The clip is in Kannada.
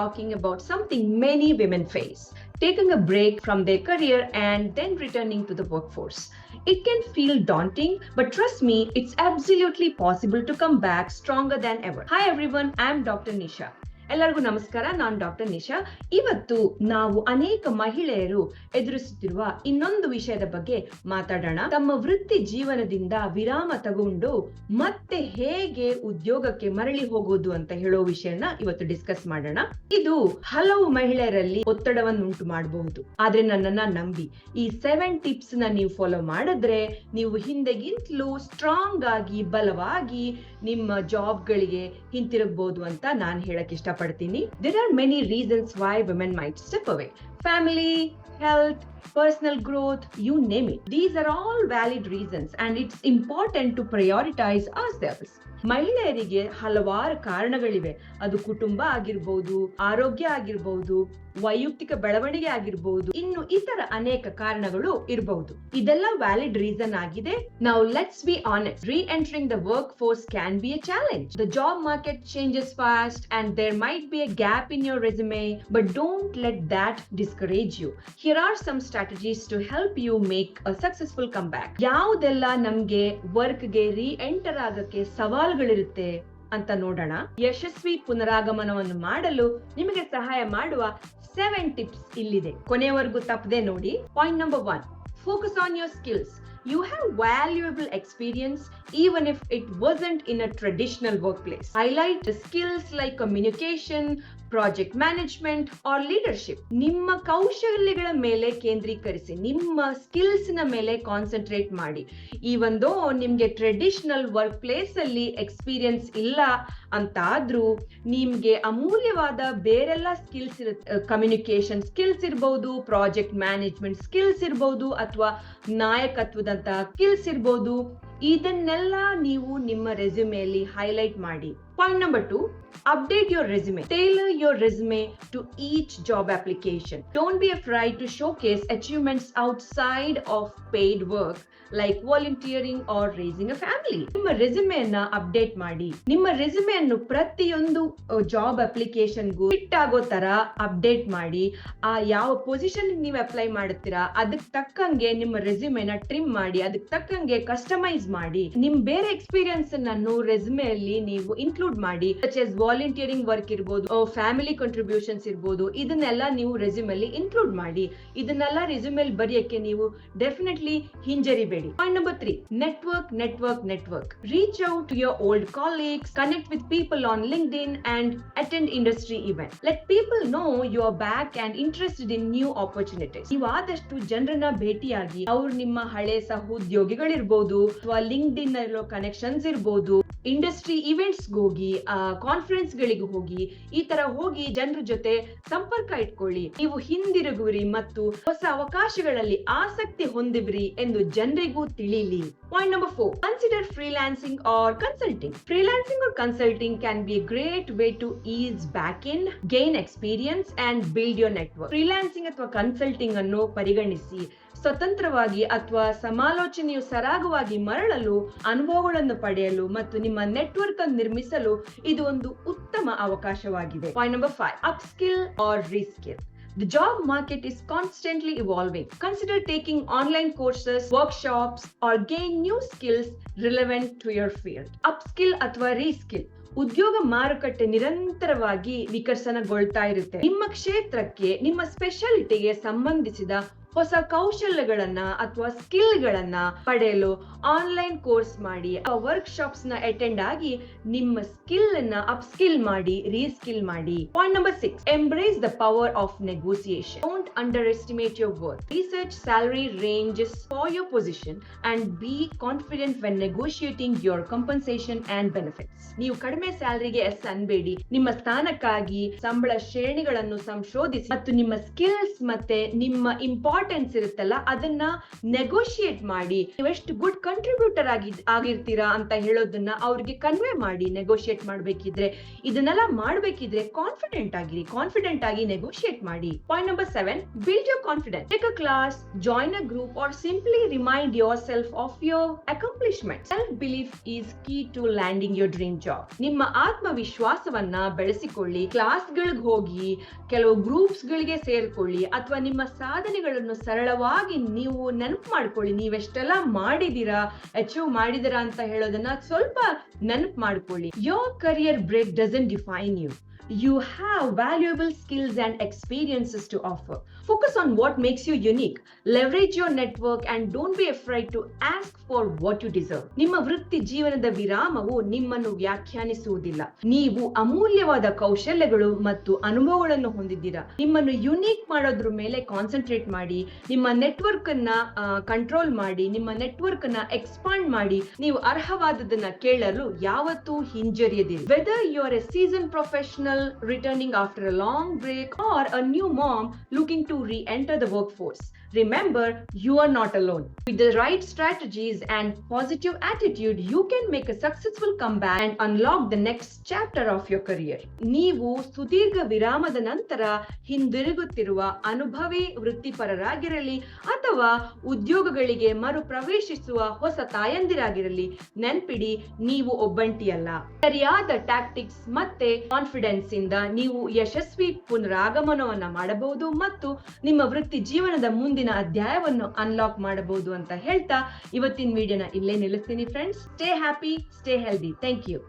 talking about something many women face taking a break from their career and then returning to the workforce. It can feel daunting, but trust me, it's absolutely possible to come back stronger than ever. Hi everyone, I'm Dr. Nisha. ಎಲ್ಲರಿಗೂ ನಮಸ್ಕಾರ, ನಾನು ಡಾಕ್ಟರ್ ನಿಶಾ. ಇವತ್ತು ನಾವು ಅನೇಕ ಮಹಿಳೆಯರು ಎದುರಿಸುತ್ತಿರುವ ಇನ್ನೊಂದು ವಿಷಯದ ಬಗ್ಗೆ ಮಾತಾಡೋಣ. ತಮ್ಮ ವೃತ್ತಿ ಜೀವನದಿಂದ ವಿರಾಮ ತಗೊಂಡು ಮತ್ತೆ ಹೇಗೆ ಉದ್ಯೋಗಕ್ಕೆ ಮರಳಿ ಹೋಗೋದು ಅಂತ ಹೇಳೋ ವಿಷಯನ ಇವತ್ತು ಡಿಸ್ಕಸ್ ಮಾಡೋಣ. ಇದು ಹಲವು ಮಹಿಳೆಯರಲ್ಲಿ ಒತ್ತಡವನ್ನು ಉಂಟು ಮಾಡಬಹುದು. ಆದ್ರೆ ನನ್ನನ್ನ ನಂಬಿ, ಈ ಸೆವೆನ್ ಟಿಪ್ಸ್ನ ನೀವು ಫಾಲೋ ಮಾಡಿದ್ರೆ ನೀವು ಹಿಂದೆಗಿಂತಲೂ ಸ್ಟ್ರಾಂಗ್ ಆಗಿ, ಬಲವಾಗಿ ನಿಮ್ಮ ಜಾಬ್ ಗಳಿಗೆ ಹಿಂತಿರುಗಬಹುದು ಅಂತ ನಾನು ಹೇಳಕ್ ಇಷ್ಟಪಡ್ತೀನಿ there are many reasons why women might step away family health personal growth, you name it. These are all valid reasons and it's important to prioritize ourselves. ಮಹಿಳೆಯರಿಗೆ ಹಲವಾರು ಕಾರಣಗಳಿವೆ. ಅದು ಕುಟುಂಬ ಆಗಿರ್ಬೋದು ಆರೋಗ್ಯ ಆಗಿರ್ಬೋದು ವೈಯಕ್ತಿಕ ಬೆಳವಣಿಗೆ ಆಗಿರ್ಬೋದು ಇನ್ನು ಇತರ ಅನೇಕ ಕಾರಣಗಳು ಇರಬಹುದು ಇದೆಲ್ಲ ವ್ಯಾಲಿಡ್ ರೀಸನ್ ಆಗಿದೆ. ನಾವು let's be honest re entering the workforce can be a challenge the job market changes fast and there might be a gap in your resume but don't let that discourage you here are some strategies to help you make a successful comeback ಯಾವುದೆಲ್ಲ ನಮ್ಗೆ ವರ್ಕ್ಗೆ ರೀ ಎಂಟರ್ ಆಗಕ್ಕೆ ಸವಾಲುಗಳಿರುತ್ತೆ ಅಂತ ನೋಡೋಣ. ಯಶಸ್ವಿ ಪುನರಾಗಮನವನ್ನು ಮಾಡಲು ನಿಮಗೆ ಸಹಾಯ ಮಾಡುವ ಸೆವೆನ್ ಟಿಪ್ಸ್ ಇಲ್ಲಿದೆ. ಕೊನೆಯವರೆಗೂ ತಪ್ಪದೆ ನೋಡಿ. Point number one focus on your skills you have valuable experience even if it wasn't in a traditional workplace highlight skills like communication, project management or leadership. ನಿಮ್ಮ ಕೌಶಲ್ಯಗಳ ಮೇಲೆ ಕೇಂದ್ರೀಕರಿಸಿ, ನಿಮ್ಮ ಸ್ಕಿಲ್ಸ್ನ ಮೇಲೆ ಕಾನ್ಸಂಟ್ರೇಟ್ ಮಾಡಿ. ಈ ಒಂದು ನಿಮ್ಗೆ ಟ್ರೆಡಿಷನಲ್ ವರ್ಕ್ ಪ್ಲೇಸ್ ಅಲ್ಲಿ ಎಕ್ಸ್ಪೀರಿಯನ್ಸ್ ಇಲ್ಲ ಅಂತಾದ್ರೂ ನಿಮ್ಗೆ ಅಮೂಲ್ಯವಾದ ಬೇರೆಲ್ಲ ಸ್ಕಿಲ್ಸ್ ಇರುತ್ತೆ ಕಮ್ಯುನಿಕೇಶನ್ ಸ್ಕಿಲ್ಸ್ ಇರ್ಬೋದು, ಪ್ರಾಜೆಕ್ಟ್ ಮ್ಯಾನೇಜ್ಮೆಂಟ್ ಸ್ಕಿಲ್ಸ್ ಇರ್ಬೋದು ಅಥವಾ ನಾಯಕತ್ವದಂತಹ ಸ್ಕಿಲ್ಸ್ ಇರ್ಬೋದು. ಇದನ್ನೆಲ್ಲ ನೀವು ನಿಮ್ಮ ರೆಸ್ಯೂಮೆಯಲ್ಲಿ ಹೈಲೈಟ್ ಮಾಡಿ. Point number two update your resume. Tailor your resume to each job application. Don't be afraid to showcase achievements outside of paid work like volunteering or raising a family ನಿಮ್ಮ ರೆಸ್ಯೂಮೆಯನ್ನ ಅಪ್ಡೇಟ್ ಮಾಡಿ. ನಿಮ್ಮ ರೆಸ್ಯೂಮೆಯನ್ನು ಪ್ರತಿಯೊಂದು ಜಾಬ್ ಅಪ್ಲಿಕೇಶನ್ಗೂ ಫಿಟ್ ಆಗೋ ತರ ಅಪ್ಡೇಟ್ ಮಾಡಿ. ಆ ಯಾವ ಪೊಸಿಷನ್ ನೀವು ಅಪ್ಲೈ ಮಾಡುತ್ತೀರಾ, ಅದಕ್ಕೆ ತಕ್ಕಂಗೆ ನಿಮ್ಮ ರೆಸ್ಯೂಮೆನ ಟ್ರಿಮ್ ಮಾಡಿ, ಅದಕ್ಕೆ ತಕ್ಕಂಗೆ ಕಸ್ಟಮೈಸ್ ಮಾಡಿ. ನಿಮ್ ಬೇರೆ ಎಕ್ಸ್ಪೀರಿಯನ್ಸ್ ಅನ್ನು ರೆಸ್ಯೂಮೆಯಲ್ಲಿ ನೀವು ಇನ್ಕ್ಲೂಡ್ ಮಾಡಿ ಎಸ್ ವಾಲಂಟಿಯರಿಂಗ್ ವರ್ಕ್ ಇರ್ಬೋದು ಫ್ಯಾಮಿಲಿ ಕಾಂಟ್ರಿಬ್ಯೂಷನ್ಸ್ ಇರ್ಬೋದು, ಇದನ್ನೆಲ್ಲ ನೀವು ರೆಸ್ಯೂಮಲ್ಲಿ ಇನ್ಕ್ಲೂಡ್ ಮಾಡಿ. ಇದನ್ನೆಲ್ಲ ರೆಸ್ಯೂಮೆಲ್ ಬರೆಯಕ್ಕೆ ನೀವು definitely ಹಿಂಜರಿಬೇಡಿ. Point number three network network network reach out to your old colleagues connect with people on LinkedIn and attend industry event let people know you are back and interested in new opportunities ನೀವು ಆದಷ್ಟು ಜನರನ್ನ ಭೇಟಿಯಾಗಿ, ಅವ್ರು ನಿಮ್ಮ ಹಳೆ ಸಹೋದ್ಯೋಗಿಗಳಿರ್ಬೋದು ಅಥವಾ ಲಿಂಕ್ಡ್ ಇನ್ ಇರೋ ಕನೆಕ್ಷನ್ಸ್ ಇರ್ಬೋದು ಇಂಡಸ್ಟ್ರಿ ಇವೆಂಟ್ಸ್ ಹೋಗಿ ಕಾನ್ಫರೆನ್ಸ್ ಗಳಿಗೆ ಹೋಗಿ, ಈ ತರ ಹೋಗಿ ಜನರ ಜೊತೆ ಸಂಪರ್ಕ ಇಟ್ಕೊಳ್ಳಿ. ನೀವು ಹಿಂದಿರುಗುವಿರಿ ಮತ್ತು ಹೊಸ ಅವಕಾಶಗಳಲ್ಲಿ ಆಸಕ್ತಿ ಹೊಂದಿವ್ರಿ ಎಂದು ಜನರಿಗೂ ತಿಳಿಲಿ. Point number four consider freelancing or consulting freelancing or consulting can be great way to ease back in gain experience and build your network freelancing ಅಥವಾ ಕನ್ಸಲ್ಟಿಂಗ್ ಅನ್ನು ಪರಿಗಣಿಸಿ ಸ್ವತಂತ್ರವಾಗಿ ಅಥವಾ ಸಮಾಲೋಚನೆಯು ಸರಾಗವಾಗಿ ಮರಳಲು ಅನುಭವಗಳನ್ನು ಪಡೆಯಲು ಮತ್ತು ನಿಮ್ಮ ನೆಟ್ವರ್ಕ್ ಅನ್ನು ನಿರ್ಮಿಸಲು ಇದು ಒಂದು ಉತ್ತಮ ಅವಕಾಶವಾಗಿದೆ point number five upskill or reskill The job market is constantly evolving. Consider taking online courses, workshops, or gain new skills relevant to your field. Upskill ಅಥವಾ reskill ಉದ್ಯೋಗ ಮಾರುಕಟ್ಟೆ ನಿರಂತರವಾಗಿ ವಿಕಸನಗೊಳ್ತಾ ಇರುತ್ತೆ ನಿಮ್ಮ ಕ್ಷೇತ್ರಕ್ಕೆ ನಿಮ್ಮ ಸ್ಪೆಷಾಲಿಟಿಗೆ ಸಂಬಂಧಿಸಿದ ಹೊಸ ಕೌಶಲ್ಯಗಳನ್ನ ಅಥವಾ ಸ್ಕಿಲ್ ಗಳನ್ನ ಪಡೆಯಲು ಆನ್ಲೈನ್ ಕೋರ್ಸ್ ಮಾಡಿ ವರ್ಕ್ ಶಾಪ್ಸ್ನ ಅಟೆಂಡ್ ಆಗಿ ನಿಮ್ಮ ಸ್ಕಿಲ್ ಅನ್ನ ಅಪ್ ಸ್ಕಿಲ್ ಮಾಡಿ ರೀಸ್ಕಿಲ್ ಮಾಡಿ. Point number six embrace the power of negotiation don't underestimate your work research salary ranges for your position and be confident when negotiating your compensation and benefits ನೀವು ಕಡಿಮೆ ಸ್ಯಾಲರಿಗೆ ಎಸ್ ಅನ್ಬೇಡಿ. ನಿಮ್ಮ ಸ್ಥಾನಕ್ಕಾಗಿ ಸಂಬಳ ಶ್ರೇಣಿಗಳನ್ನು ಸಂಶೋಧಿಸಿ ಮತ್ತು ನಿಮ್ಮ ಸ್ಕಿಲ್ಸ್ ಮತ್ತೆ ನಿಮ್ಮ ಇಂಪಾರ್ಟೆಂಟ್ ಇಂಪಾರ್ಟೆನ್ಸ್ ಇರುತ್ತಲ್ಲ, ಅದನ್ನ ನೆಗೋಶಿಯೇಟ್ ಮಾಡಿ, ನೀವೆಷ್ಟು ಗುಡ್ ಕಂಟ್ರಿಬ್ಯೂಟರ್ ಆಗಿ ಆಗಿರ್ತೀರಾ ಅಂತ ಹೇಳೋದನ್ನ ಅವ್ರಿಗೆ ಕನ್ವೆ ಮಾಡಿ ನೆಗೋಷಿಯೇಟ್ ಮಾಡ್ಬೇಕಿದ್ರೆ. ಇದನ್ನೆಲ್ಲ ಮಾಡ್ಬೇಕಿದ್ರೆ ಕಾನ್ಫಿಡೆಂಟ್ ಆಗಿರಿ ಕಾನ್ಫಿಡೆಂಟ್ ಆಗಿ ನೆಗೋಷಿಯೇಟ್ ಮಾಡಿ. Point number seven build your confidence take a class join a group or simply remind yourself of your accomplishment self belief is key to landing your dream job ನಿಮ್ಮ ಆತ್ಮವಿಶ್ವಾಸವನ್ನ ಬೆಳೆಸಿಕೊಳ್ಳಿ ಕ್ಲಾಸ್ಗಳಿಗೆ ಹೋಗಿ, ಕೆಲವು ಗ್ರೂಪ್ಸ್ ಗಳಿಗೆ ಸೇರ್ಕೊಳ್ಳಿ, ಅಥವಾ ನಿಮ್ಮ ಸಾಧನೆಗಳನ್ನು ಸರಳವಾಗಿ ನೀವು ನೆನಪು ಮಾಡ್ಕೊಳ್ಳಿ. ನೀವೆಷ್ಟೆಲ್ಲ ಮಾಡಿದೀರಾ ಅಚೀವ್ ಮಾಡಿದಿರಾ ಅಂತ ಹೇಳೋದನ್ನ ಸ್ವಲ್ಪ ನೆನಪು ಮಾಡ್ಕೊಳ್ಳಿ. Your career break doesn't define you you have valuable skills and experiences to offer. Focus on what makes you unique. Leverage your network and don't be afraid to ask for what you deserve. ನಿಮ್ಮ ವೃತ್ತಿ ಜೀವನದ ವಿರಾಮವು ನಿಮ್ಮನ್ನು ವ್ಯಾಖ್ಯಾನಿಸುವುದಿಲ್ಲ ನೀವು ಅಮೂಲ್ಯವಾದ ಕೌಶಲ್ಯಗಳು ಮತ್ತು ಅನುಭವಗಳನ್ನು ಹೊಂದಿದ್ದೀರಾ ನಿಮ್ಮನ್ನು ಯುನೀಕ್ ಮಾಡೋದ್ರ ಮೇಲೆ ಕಾನ್ಸಂಟ್ರೇಟ್ ಮಾಡಿ, ನಿಮ್ಮ ನೆಟ್ವರ್ಕ್ ಅನ್ನ ಕಂಟ್ರೋಲ್ ಮಾಡಿ, ನಿಮ್ಮ ನೆಟ್ವರ್ಕ್ ಅನ್ನ ಎಕ್ಸ್ಪಾಂಡ್ ಮಾಡಿ, ನೀವು ಅರ್ಹವಾದದನ್ನ ಕೇಳಲು ಯಾವತ್ತೂ ಹಿಂಜರಿಯದಿಲ್ಲ whether you are a seasoned professional returning after a long break or a new mom looking to re-enter the workforce. Remember, you are not alone. With the right strategies and positive attitude, you can make a successful comeback and unlock the next chapter of your career. ನೀವು ಸುದೀರ್ಘ ವಿರಾಮದ ನಂತರ ಹಿಂದಿರುಗುತ್ತಿರುವ ಅನುಭವಿ ವೃತ್ತಿಪರರಾಗಿರಲಿ ಅಥವಾ ಉದ್ಯೋಗಗಳಿಗೆ ಮರುಪ್ರವೇಶಿಸುವ ಹೊಸ ತಾಯಂದಿರಾಗಿರಲಿ ನೆನ್ಪಿಡಿ ನೀವು ಒಬ್ಬಂಟಿಯಲ್ಲ ಸರಿಯಾದ ಟ್ಯಾಕ್ಟಿಕ್ಸ್ ಮತ್ತೆ ಕಾನ್ಫಿಡೆನ್ಸ್ ಇಂದ ನೀವು ಯಶಸ್ವಿ ಪುನರಾಗಮನವನ್ನ ಮಾಡಬಹುದು ಮತ್ತು ನಿಮ್ಮ ವೃತ್ತಿ ಜೀವನದ ಮುಂದಿನ ಅಧ್ಯಾಯವನ್ನು ಅನ್ಲಾಕ್ ಮಾಡಬಹುದು ಅಂತ ಹೇಳ್ತಾ ಇವತ್ತಿನ ವಿಡಿಯೋನ ಇಲ್ಲೇ ನಿಲ್ಲಿಸ್ತೀನಿ friends stay happy stay healthy thank you